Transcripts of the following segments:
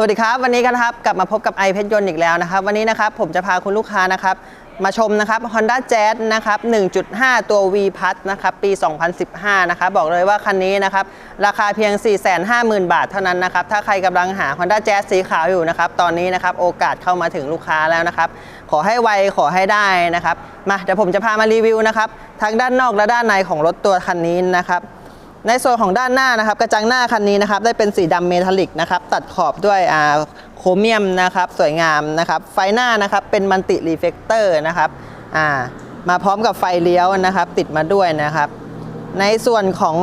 สวัสดีครับ วันนี้กันครับกลับมาพบกับไอเพชรยนต์อีกแล้วนะครับ วันนี้นะครับผมจะพาคุณลูกค้านะครับ มาชมนะครับ Honda Jazz นะครับ 1.5 ตัว V p l u นะครับ ปี 2015 นะครับ บอกเลยว่าคันนี้นะครับ ราคาเพียง 450,000 บาทเท่านั้นนะครับ ถ้าใครกำลังหา Honda Jazz สีขาวอยู่นะครับ ตอนนี้นะครับ โอกาสเข้ามาถึงลูกค้าแล้วนะครับ ขอให้ไวขอให้ได้นะครับ มาเดี๋ยวผมจะพามารีวิวนะครับ ทั้งด้านนอกและด้านในของรถตัวคันนี้นะครับ ในส่วนของด้านหน้านะครับ กระจังหน้าคันนี้นะครับ ได้เป็นสีดำเมทัลลิกนะครับ ตัดขอบด้วยอ่าโครเมียมนะครับ สวยงามนะครับ ไฟหน้านะครับ เป็นมันติรีเฟกเตอร์นะครับอ่ามาพร้อมกับไฟเลี้ยวนะครับ ติดมาด้วยนะครับ ในส่วนของ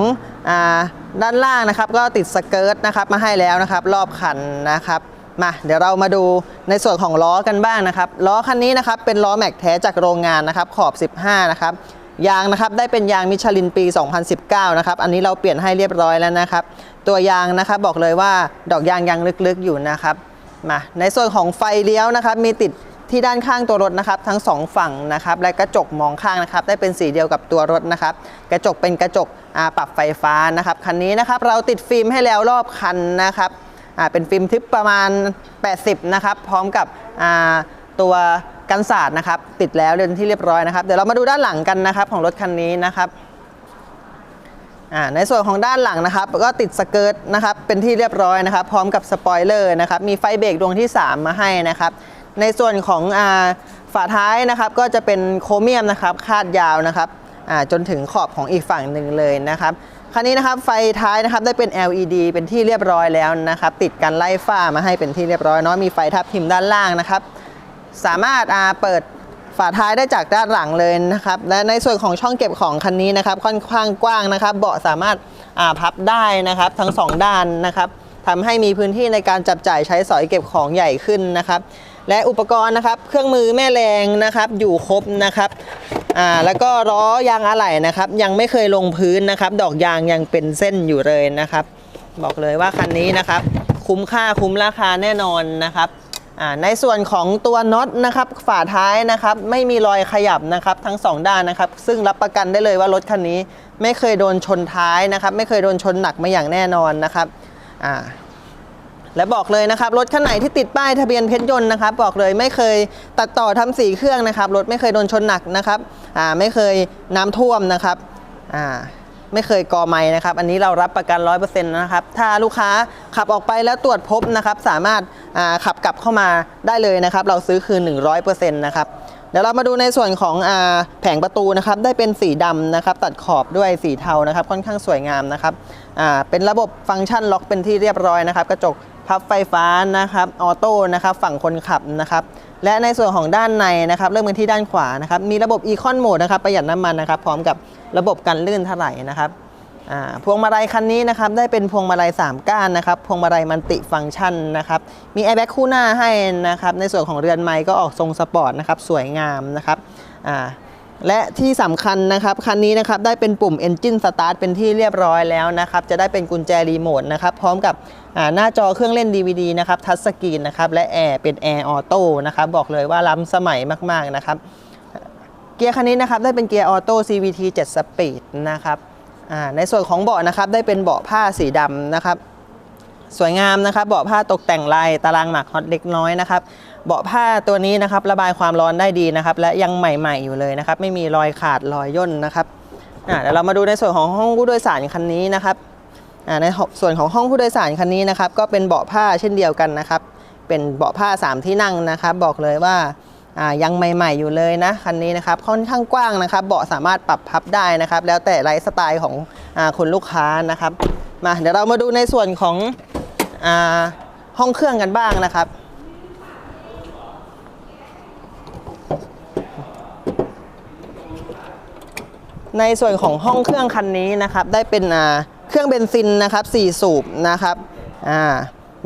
อด้านล่างนะครับ ก็ติดสเกิร์ตนะครับ มาให้แล้วนะครับ รอบคันนะครับมาเดี๋ยวเรามาดูในส่วนของล้อกันบ้างนะครับล้อคันนี้นะครับเป็นล้อแม็กแท้จากโรงงานนะครับขอบ 15 นะครับ ยางนะครับได้เป็นยางมิชลินปี 2019 นะครับ อันนี้เราเปลี่ยนให้เรียบร้อยแล้วนะครับ ตัวยางนะครับบอกเลยว่าดอกยางยังลึกๆอยู่นะครับมาในส่วนของไฟเลี้ยวนะครับ มีติดที่ด้านข้างตัวรถนะครับ ทั้งสองฝั่งนะครับ และกระจกมองข้างนะครับ ได้เป็นสีเดียวกับตัวรถนะครับ กระจกเป็นกระจกปรับไฟฟ้านะครับคันนี้นะครับเราติดฟิล์มให้แล้วรอบคันนะครับเป็นฟิล์มทึบประมาณ 80 นะครับ พร้อมกับตัว กันศาสตร์นะครับ ติดแล้วเรียนที่เรียบร้อยนะครับ เดี๋ยวเรามาดูด้านหลังกันนะครับของรถคันนี้นะครับในส่วนของด้านหลังนะครับ ก็ติดสเกิร์ตนะครับเป็นที่เรียบร้อยนะครับ พร้อมกับสปอยเลอร์นะครับมีไฟเบรกดวงที่ 3 มาให้นะครับ ในส่วนของอฝาท้ายนะครับ ก็จะเป็นโครเมียมนะครับคาดยาวนะครับจนถึงขอบของอีกฝั่งหนึ่งเลยนะครับคันนี้นะครับไฟท้ายนะครับได้เป็น LED เป็นที่เรียบร้อยแล้วนะครับ ติดกันไล่ฝ้ามาให้เป็นที่เรียบร้อยเนาะมีไฟทับทิมด้านล่างนะครับ สามารถาเปิดฝาท้ายได้จากด้านหลังเลยนะครับ และในส่วนของช่องเก็บของคันนี้นะครับ ค่อนข้างกว้างนะครับ เบาะสามารถาพับได้นะครับ ทั้งสองด้านนะครับทำให้มีพื้นที่ในการจับจ่ายใช้สอยเก็บของใหญ่ขึ้นนะครับ และอุปกรณ์นะครับ เครื่องมือแม่แรงนะครับ อยู่ครบนะครับอ่าแล้วก็ล้อยางอะไหล่นะครับ ยังไม่เคยลงพื้นนะครับ ดอกยางยังเป็นเส้นอยู่เลยนะครับ บอกเลยว่าคันนี้นะครับ คุ้มค่าคุ้มราคาแน่นอนนะครับ ในส่วนของตัวน็อตนะครับฝาท้ายนะครับไม่มีรอยขยับนะครับทั้งสองด้านนะครับ ซึ่งรับประกันได้เลยว่ารถคันนี้ไม่เคยโดนชนท้ายนะครับ ไม่เคยโดนชนหนักมาอย่างแน่นอนนะครับและบอกเลยนะครับรถคันไหนที่ติดป้ายทะเบียนเพชรยนต์นะครับ บอกเลยไม่เคยตัดต่อทำสีเครื่องนะครับรถไม่เคยโดนชนหนักนะครับไม่เคยน้ำท่วมนะครับ ไม่เคยกอไม้นะครับ อันนี้เรารับประกัน 100%นะครับ ถ้าลูกค้าขับออกไปแล้วตรวจพบนะครับ สามารถขับกลับเข้ามาได้เลยนะครับ เราซื้อคืน 100%นะครับเดี๋ยวเรามาดูในส่วนของอแผงประตูนะครับ ได้เป็นสีดำนะครับ ตัดขอบด้วยสีเทานะครับ ค่อนข้างสวยงามนะครับเป็นระบบฟังก์ชันล็อกเป็นที่เรียบร้อยนะครับ กระจกพับไฟฟ้านะครับ ออโต้นะครับ ฝั่งคนขับนะครับ และในส่วนของด้านในนะครับเริ่มกันที่ด้านขวานะครับมีระบบ Econ Mode นะครับประหยัดน้ำมันนะครับพร้อมกับระบบกันลื่นถลายนะครับพวงมาลัยคันนี้นะครับได้เป็นพวงมาลัย 3 ก้านนะครับพวงมาลัยมันติฟังก์ชันนะครับมีแอร์แบ็กคู่หน้าให้นะครับในส่วนของเรือนไม้ก็ออกทรงสปอร์ตนะครับสวยงามนะครับ และที่สำคัญนะครับคันนี้นะครับได้เป็นปุ่ม Engine Start เป็นที่เรียบร้อยแล้วนะครับจะได้เป็นกุญแจรีโมทนะครับพร้อมกับหน้าจอเครื่องเล่น DVD นะครับทัชสกรีนนะครับและแอร์เป็นแอร์ออโต้นะครับบอกเลยว่าล้ำสมัยมากๆนะครับเกียร์คันนี้นะครับได้เป็นเกียร์ออโต้ CVT 7 Speed นะครับในส่วนของเบาะนะครับได้เป็นเบาะผ้าสีดำนะครับ สวยงามนะครับเบาะผ้าตกแต่งลายตารางหมักฮอตเล็กน้อยนะครับเบาะผ้าตัวนี้นะครับระบายความร้อนได้ดีนะครับ และยังใหม่ๆอยู่เลยนะครับไม่มีรอยขาดรอยย่นนะครับอ่าเดี๋ยวเรามาดูในส่วนของห้องผู้โดยสารคันนี้นะครับอ่าในส่วนของห้องผู้โดยสารคันนี้นะครับ ก็เป็นเบาะผ้าเช่นเดียวกันนะครับ เป็นเบาะผ้า 3 ที่นั่งนะครับ บอกเลยว่าอ่ายังใหม่ ๆ อยู่เลยนะคันนี้นะครับค่อนข้างกว้างนะครับ เบาะสามารถปรับพับได้นะครับ แล้วแต่ไลฟ์สไตล์ของอาคุณลูกค้านะครับมาเดี๋ยวเรามาดูในส่วนของ ห้องเครื่องกันบ้างนะครับ ในส่วนของห้องเครื่องคันนี้นะครับ ได้เป็นเครื่องเบนซินนะครับ 4 สูบนะครับ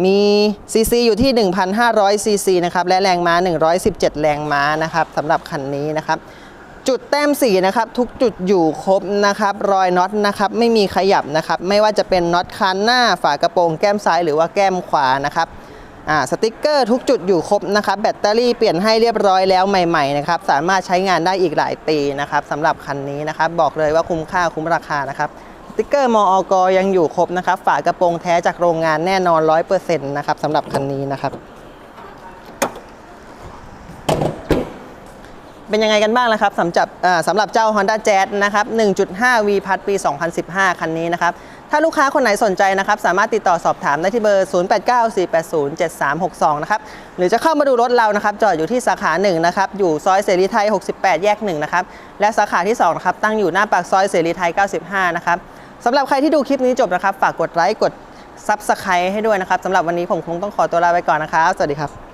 มีซีซีอยู่ที่ 1,500ซีซีนะครับและแรงม้า 117 แรงม้านะครับสำหรับคันนี้นะครับ จุดแต้มสีนะครับทุกจุดอยู่ครบนะครับ รอยน็อตนะครับไม่มีขยับนะครับ ไม่ว่าจะเป็นน็อตคันหน้าฝากระโปรงแก้มซ้ายหรือว่าแก้มขวานะครับสติกเกอร์ทุกจุดอยู่ครบนะครับ แบตเตอรี่เปลี่ยนให้เรียบร้อยแล้วใหม่ๆนะครับสามารถใช้งานได้อีกหลายปีนะครับสำหรับคันนี้นะครับ บอกเลยว่าคุ้มค่าคุ้มราคานะครับสติกเกอร์มอกยังอยู่ครบนะครับ ฝากระโปรงแท้จากโรงงานแน่นอน 100%นะครับสำหรับคันนี้นะครับ เป็นยังไงกันบ้างล่ะครับสำหรับสำหรับเจ้า Honda Jazz นะครับ 1.5 V พัดปี 2015 คันนี้นะครับ ถ้าลูกค้าคนไหนสนใจนะครับ สามารถติดต่อสอบถามได้ที่เบอร์ 0894807362 นะครับ หรือจะเข้ามาดูรถเรานะครับ จอดอยู่ที่สาขา 1 นะครับ อยู่ซอยเสรีไทย 68 แยก 1 นะครับ และสาขาที่ 2 นะครับ ตั้งอยู่หน้าปากซอยเสรีไทย 95 นะครับสำหรับใครที่ดูคลิปนี้จบนะครับ ฝากกดไลค์กด Subscribe ให้ด้วยนะครับสำหรับวันนี้ผมคงต้องขอตัวลาไปก่อนนะครับ สวัสดีครับ